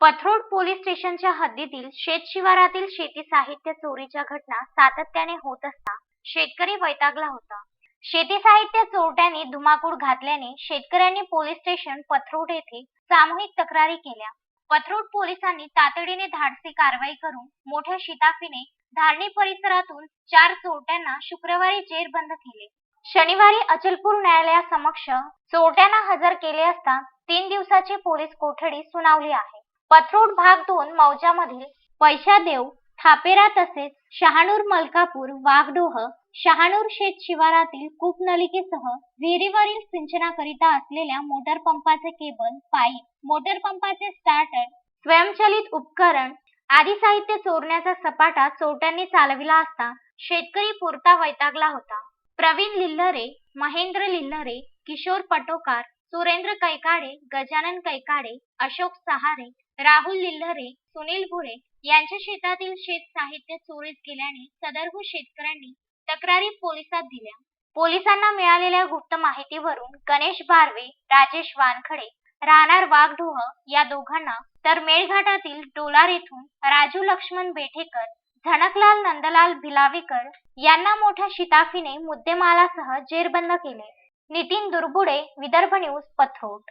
Pathrod police स्टेशनच्या हद्दीतील शेतशिवारातील शेती साहित्य चोरीच्या घटना सातत्याने होत असता शेतकरी वैतागला होता. शेती साहित्य चोरट्यांनी धुमाकूळ घातल्याने शेतकऱ्यांनी पोलीस स्टेशन पथरोड येथे सामूहिक तक्रारी केल्या. पथरोड पोलिसांनी तातडीने धाडसी कारवाई करून मोठ्या शिताफीने धारणी परिसरातून चार चोरट्यांना शुक्रवारी जेरबंद केले. शनिवारी अचलपूर न्यायालयासमक्ष चोरट्यांना हजर केले असता तीन दिवसाची पोलीस कोठडी सुनावली आहे. पथरोड भाग दोन मौजामधील पैशादेव थापेरा तसेच शहानूर मलकापूर वाघडोह शहानूर शेत शिवारातील कूपनलिकेसह विहिरीवरील सिंचनाकरिता असलेल्या मोटर पंपाचे केबल पाईप मोटर पंपाचे स्टार्टर स्वयंचलित उपकरण आदी साहित्य चोरण्याचा सपाटा चोरट्यांनी चालविला असता शेतकरी पुरता वैतागला होता. प्रवीण लिल्लरे महेंद्र लिल्लरे किशोर पटोकार सुरेंद्र कैकाडे गजानन कैकाडे अशोक सहारे राहुल लिल्हरे सुनील भुरे यांच्या शेतातील शेत साहित्य चोरीस गेल्याने सदर्भ शेतकऱ्यांनी तक्रारी पोलिसात दिल्या. पोलिसांना मिळालेल्या गुप्त माहितीवरून गणेश बारवे राजेश वानखडे राहणार वाघडोह या दोघांना तर मेळघाटातील डोलार येथून राजू लक्ष्मण बेठेकर झणकलाल नंदलाल भिलावेकर यांना मोठ्या शिताफीने मुद्देमालासह जेरबंद केले. नितीन दुर्बुडे विदर्भ न्यूज पथरोड